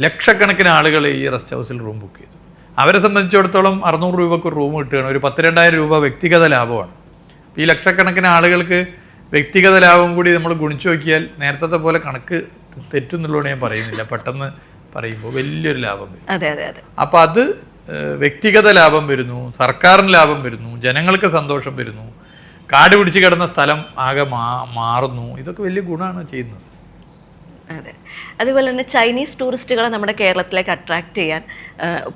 ലക്ഷക്കണക്കിന് ആളുകൾ ഈ റെസ്റ്റ് ഹൗസിൽ റൂം ബുക്ക് ചെയ്തു. അവരെ സംബന്ധിച്ചിടത്തോളം അറുന്നൂറ് രൂപക്ക് റൂം കിട്ടുകയാണ്. ഒരു പത്ത് രണ്ടായിരം രൂപ വ്യക്തിഗത ലാഭമാണ്. ഈ ലക്ഷക്കണക്കിന് ആളുകൾക്ക് വ്യക്തിഗത ലാഭം കൂടി നമ്മൾ ഗുണിച്ചു നോക്കിയാൽ നേരത്തെ പോലെ കണക്ക് തെറ്റുന്നുള്ളതുകൊണ്ട് ഞാൻ പറയുന്നില്ല. പെട്ടെന്ന് പറയുമ്പോൾ വലിയൊരു ലാഭം വരും. അതെ അതെ അതെ. അപ്പോൾ അത് വ്യക്തിഗത ലാഭം വരുന്നു സർക്കാരിന് ലാഭം വരുന്നു ജനങ്ങൾക്ക് സന്തോഷം വരുന്നു കാട് പിടിച്ച് കിടന്ന സ്ഥലം ആകെ മാ മാറുന്നു ഇതൊക്കെ വലിയ ഗുണമാണ് ചെയ്യുന്നത്. അതെ. അതുപോലെ തന്നെ ചൈനീസ് ടൂറിസ്റ്റുകളെ നമ്മുടെ കേരളത്തിലേക്ക് അട്രാക്ട് ചെയ്യാൻ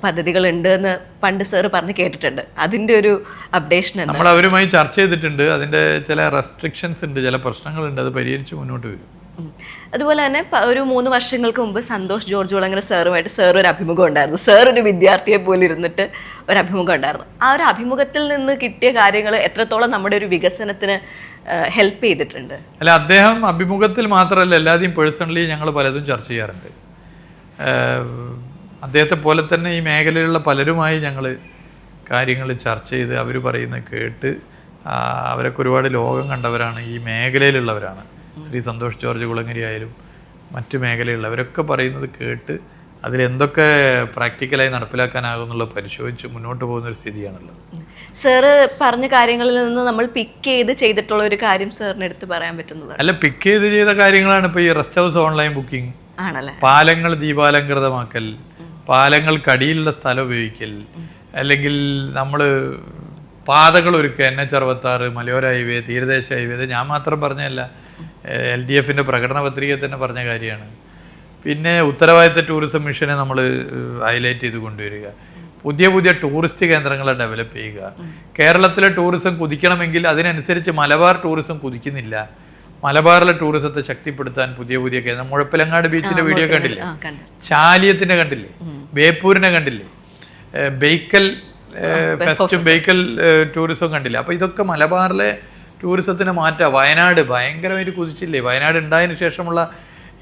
പദ്ധതികളുണ്ട് എന്ന് പണ്ട് സാറ് പറഞ്ഞ് കേട്ടിട്ടുണ്ട്. അതിന്റെ ഒരു അപ്ഡേഷൻ നമ്മൾ അവരുമായി ചർച്ച ചെയ്തിട്ടുണ്ട്. അതിന്റെ ചില റെസ്ട്രിക്ഷൻസ് ഉണ്ട് ചില പ്രശ്നങ്ങളുണ്ട് അത് പരിഹരിച്ച് മുന്നോട്ട് വരും. അതുപോലെ തന്നെ ഒരു മൂന്ന് വർഷങ്ങൾക്ക് മുമ്പ് സന്തോഷ് ജോർജ് കുളങ്ങര സാറുമായിട്ട് സാർ ഒരു അഭിമുഖം ഉണ്ടായിരുന്നു. സാർ ഒരു വിദ്യാർത്ഥിയെ പോലെ ഇരുന്നിട്ട് ഒരു അഭിമുഖം ഉണ്ടായിരുന്നു. ആ ഒരു അഭിമുഖത്തിൽ നിന്ന് കിട്ടിയ കാര്യങ്ങൾ എത്രത്തോളം നമ്മുടെ ഒരു വികസനത്തിന് ഹെൽപ്പ് ചെയ്തിട്ടുണ്ട്? അല്ല അദ്ദേഹം അഭിമുഖത്തിൽ മാത്രമല്ല എല്ലാതെയും പേഴ്സണലി ഞങ്ങൾ പലതും ചർച്ച ചെയ്യാറുണ്ട്. അദ്ദേഹത്തെ പോലെ തന്നെ ഈ മേഖലയിലുള്ള പലരുമായി ഞങ്ങൾ കാര്യങ്ങൾ ചർച്ച ചെയ്ത് അവർ പറയുന്നത് കേട്ട് അവരൊക്കെ ഒരുപാട് ലോകം കണ്ടവരാണ് ഈ മേഖലയിലുള്ളവരാണ്. ശ്രീ സന്തോഷ് ജോർജ് കുളങ്ങരി ആയാലും മറ്റ് മേഖലയിലുള്ളവരൊക്കെ പറയുന്നത് കേട്ട് അതിലെന്തൊക്കെ പ്രാക്ടിക്കലായി നടപ്പിലാക്കാനാകും എന്നുള്ളത് പരിശോധിച്ച് മുന്നോട്ട് പോകുന്ന ഒരു സ്ഥിതിയാണല്ലോ സാറ് പറഞ്ഞ കാര്യങ്ങളിൽ നിന്ന് നമ്മൾ പിക്ക് ചെയ്ത് ചെയ്തിട്ടുള്ള ഒരു കാര്യം സാറിന് എടുത്ത് പറയാൻ പറ്റുന്നത് അല്ല പിക്ക് ചെയ്ത് ചെയ്ത കാര്യങ്ങളാണ് ഇപ്പോൾ ഈ റെസ്റ്റ് ഹൗസ് ഓൺലൈൻ ബുക്കിംഗ് ആണല്ലേ? പാലങ്ങൾ ദീപാലങ്കൃതമാക്കൽ പാലങ്ങൾക്കടിയിലുള്ള സ്ഥലം ഉപയോഗിക്കൽ അല്ലെങ്കിൽ നമ്മൾ പാതകൾ ഒരുക്കുക എൻ എച്ച് അറുപത്താറ് മലയോര ഹൈവേ തീരദേശ ഹൈവേ ഇത് ഞാൻ മാത്രം പറഞ്ഞതല്ല. എൽ ഡി എഫിന്റെ പ്രകടന പത്രികയിൽ തന്നെ പറഞ്ഞ കാര്യമാണ്. പിന്നെ ഉത്തരവാദിത്ത ടൂറിസം മിഷനെ നമ്മൾ ഹൈലൈറ്റ് ചെയ്ത് കൊണ്ടുവരിക. പുതിയ പുതിയ ടൂറിസ്റ്റ് കേന്ദ്രങ്ങളെ ഡെവലപ്പ് ചെയ്യുക. കേരളത്തിലെ ടൂറിസം കുതിക്കണമെങ്കിൽ അതിനനുസരിച്ച് മലബാർ ടൂറിസം കുതിക്കുന്നില്ല. മലബാറിലെ ടൂറിസത്തെ ശക്തിപ്പെടുത്താൻ പുതിയ പുതിയ കേന്ദ്രം മുഴപ്പിലങ്ങാട് ബീച്ചിന്റെ വീഡിയോ കണ്ടില്ലേ? ചാലിയത്തിന്റെ കണ്ടു. കണ്ടില്ലേ? ബേപ്പൂരിനെ കണ്ടില്ലേ? ബേക്കൽ ഫെസ്റ്റും ബേക്കൽ ടൂറിസവും കണ്ടില്ലേ? അപ്പോൾ ഇതൊക്കെ മലബാറിലെ ടൂറിസത്തിന് മാറ്റാം. വയനാട് ഭയങ്കരമായിട്ട് കുതിച്ചില്ലേ? വയനാട് ഉണ്ടായതിനു ശേഷമുള്ള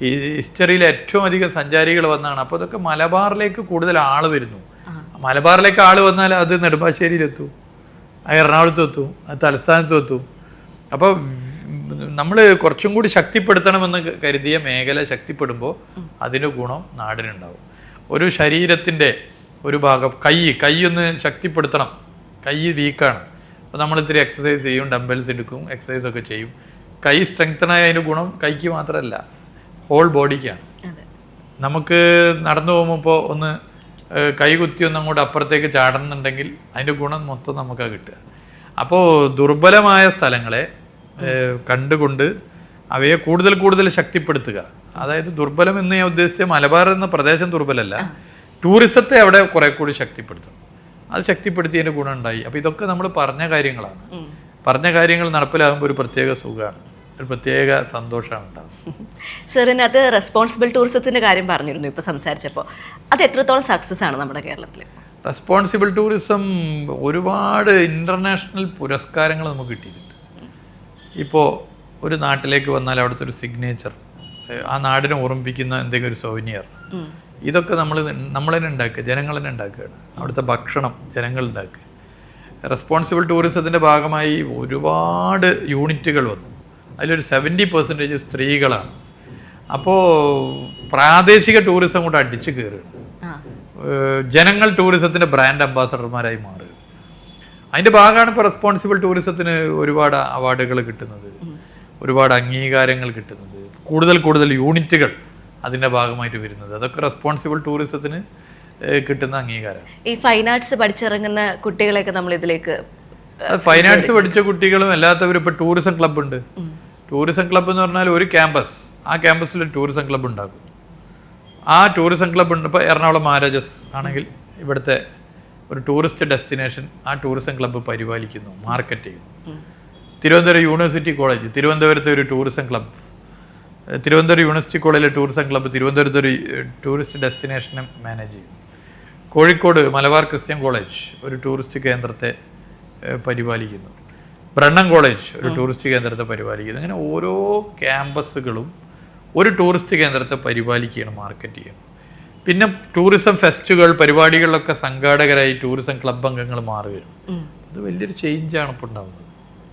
ഈ ഹിസ്റ്ററിയിൽ ഏറ്റവും അധികം സഞ്ചാരികൾ വന്നതാണ് അപ്പോൾ ഇതൊക്കെ മലബാറിലേക്ക് കൂടുതൽ ആൾ വരുന്നു. മലബാറിലേക്ക് ആൾ വന്നാൽ അത് നെടുമ്പാശ്ശേരിയിലെത്തും അത് എറണാകുളത്ത് എത്തും. അത് തലസ്ഥാനത്ത് എത്തും. അപ്പോൾ നമ്മൾ കുറച്ചും കൂടി ശക്തിപ്പെടുത്തണമെന്ന് കരുതിയ മേഖല ശക്തിപ്പെടുമ്പോൾ അതിന്റെ ഗുണം നാടിനുണ്ടാവും. ഒരു ശരീരത്തിന്റെ ഒരു ഭാഗം കൈ കൈ ഒന്ന് ശക്തിപ്പെടുത്തണം. കൈ വീക്കാണ്. അപ്പോൾ നമ്മൾ ഇത്തിരി എക്സസൈസ് ചെയ്യും ഡംബൽസ് എടുക്കും എക്സസൈസ് ഒക്കെ ചെയ്യും. കൈ സ്ട്രെങ്തനായ അതിന് ഗുണം കൈക്ക് മാത്രമല്ല ഹോൾ ബോഡിക്കാണ് നമുക്ക് നടന്നു പോകുമ്പോൾ ഇപ്പോൾ ഒന്ന് കൈ കുത്തി ഒന്ന് അങ്ങോട്ട് അപ്പുറത്തേക്ക് ചാടണമെന്നുണ്ടെങ്കിൽ അതിന്റെ ഗുണം മൊത്തം നമുക്കാണ് കിട്ടുക. അപ്പോൾ ദുർബലമായ സ്ഥലങ്ങളെ കണ്ടുകൊണ്ട് അവയെ കൂടുതൽ കൂടുതൽ ശക്തിപ്പെടുത്തുക. അതായത് ദുർബലം എന്ന് ഞാൻ ഉദ്ദേശിച്ച മലബാർ എന്ന പ്രദേശം ദുർബലമല്ല ടൂറിസത്തെ അവിടെ കുറെ കൂടി ശക്തിപ്പെടുത്തണം അത് ശക്തിപ്പെടുത്തിയതിന്റെ ഗുണം ഉണ്ടായി. അപ്പോൾ ഇതൊക്കെ നമ്മൾ പറഞ്ഞ കാര്യങ്ങളാണ്. പറഞ്ഞ കാര്യങ്ങൾ നടപ്പിലാകുമ്പോൾ ഒരു പ്രത്യേക സുഖമാണ് ഒരു പ്രത്യേക സന്തോഷമാണ് ഉണ്ടാകും സാറിനകത്ത് റെസ്പോൺസിബിൾ [LAUGHS] ടൂറിസത്തിന്റെ കാര്യം പറഞ്ഞിരുന്നു ഇപ്പോൾ സംസാരിച്ചപ്പോൾ അത് എത്രത്തോളം സക്സസ് ആണ് നമ്മുടെ കേരളത്തിൽ റെസ്പോൺസിബിൾ ടൂറിസം ഒരുപാട് ഇന്റർനാഷണൽ പുരസ്കാരങ്ങൾ നമുക്ക് കിട്ടിയിട്ടുണ്ട്. ഇപ്പോൾ ഒരു നാട്ടിലേക്ക് വന്നാൽ അവിടുത്തെ ഒരു സിഗ്നേച്ചർ ആ നാടിനെ ഓർമ്മിപ്പിക്കുന്ന എന്തെങ്കിലും ഒരു സോനിയർ ഇതൊക്കെ നമ്മൾ നമ്മൾ തന്നെ ഉണ്ടാക്കുക ജനങ്ങൾ തന്നെ ഉണ്ടാക്കുകയാണ് അവിടുത്തെ ഭക്ഷണം ജനങ്ങൾ ഉണ്ടാക്കുക. റെസ്പോൺസിബിൾ ടൂറിസത്തിന്റെ ഭാഗമായി ഒരുപാട് യൂണിറ്റുകൾ വന്നു. അതിലൊരു സെവന്റി പെർസെന്റേജ് സ്ത്രീകളാണ്. അപ്പോൾ പ്രാദേശിക ടൂറിസം കൊണ്ട് അടിച്ചു കയറുകയാണ് ജനങ്ങൾ ടൂറിസത്തിന്റെ ബ്രാൻഡ് അംബാസഡർമാരായി മാറുക. അതിന്റെ ഭാഗമാണ് ഇപ്പോൾ റെസ്പോൺസിബിൾ ടൂറിസത്തിന് ഒരുപാട് അവാർഡുകൾ കിട്ടുന്നത്. ഒരുപാട് അംഗീകാരങ്ങൾ കിട്ടുന്നത്. കൂടുതൽ കൂടുതൽ യൂണിറ്റുകൾ അതിന്റെ ഭാഗമായിട്ട് വരുന്നത്. അതൊക്കെ റെസ്പോൺസിബിൾ ടൂറിസത്തിന് കിട്ടുന്ന അംഗീകാരം ഈ ഫൈൻ ആർട്സ് പഠിച്ചിറങ്ങുന്ന കുട്ടികളെയൊക്കെ നമ്മൾ ഇതിലേക്ക് ഫൈൻ ആർട്സ് പഠിച്ച കുട്ടികളും അല്ലാത്തവരും ഇപ്പോൾ ടൂറിസം ക്ലബ്ബ് ഉണ്ട്. ടൂറിസം ക്ലബ്ബ് എന്ന് പറഞ്ഞാൽ ഒരു ക്യാമ്പസ് ആ ക്യാമ്പസിൽ ടൂറിസം ക്ലബ്ബ് ഉണ്ടാക്കും. ആ ടൂറിസം ക്ലബ്ബ് ഉണ്ട്. ഇപ്പോൾ എറണാകുളം മഹാരാജസ് ആണെങ്കിൽ ഇവിടുത്തെ ഒരു ടൂറിസ്റ്റ് ഡെസ്റ്റിനേഷൻ ആ ടൂറിസം ക്ലബ്ബ് പരിപാലിക്കുന്നു മാർക്കറ്റ് ചെയ്യുന്നു. തിരുവനന്തപുരം യൂണിവേഴ്സിറ്റി കോളേജ് തിരുവനന്തപുരത്തെ ഒരു ടൂറിസം ക്ലബ്ബ് തിരുവനന്തപുരം യൂണിവേഴ്സിറ്റി കോളേജിലെ ടൂറിസം ക്ലബ്ബ് തിരുവനന്തപുരത്ത് ഒരു ടൂറിസ്റ്റ് ഡെസ്റ്റിനേഷനെ മാനേജ് ചെയ്യുന്നു. കോഴിക്കോട് മലബാർ ക്രിസ്ത്യൻ കോളേജ് ഒരു ടൂറിസ്റ്റ് കേന്ദ്രത്തെ പരിപാലിക്കുന്നു. ബ്രണ്ണൻ കോളേജ് ഒരു ടൂറിസ്റ്റ് കേന്ദ്രത്തെ പരിപാലിക്കുന്നു. അങ്ങനെ ഓരോ ക്യാമ്പസുകളും ഒരു ടൂറിസ്റ്റ് കേന്ദ്രത്തെ പരിപാലിക്കുകയാണ് മാർക്കറ്റ് ചെയ്യണം പിന്നെ ടൂറിസം ഫെസ്റ്റുകൾ പരിപാടികളിലൊക്കെ സംഘാടകരായി ടൂറിസം ക്ലബ് അംഗങ്ങൾ മാറുകയാണ്. വരും അത് വലിയൊരു ചേഞ്ചാണ് ഇപ്പോൾ ഉണ്ടാകുന്നത്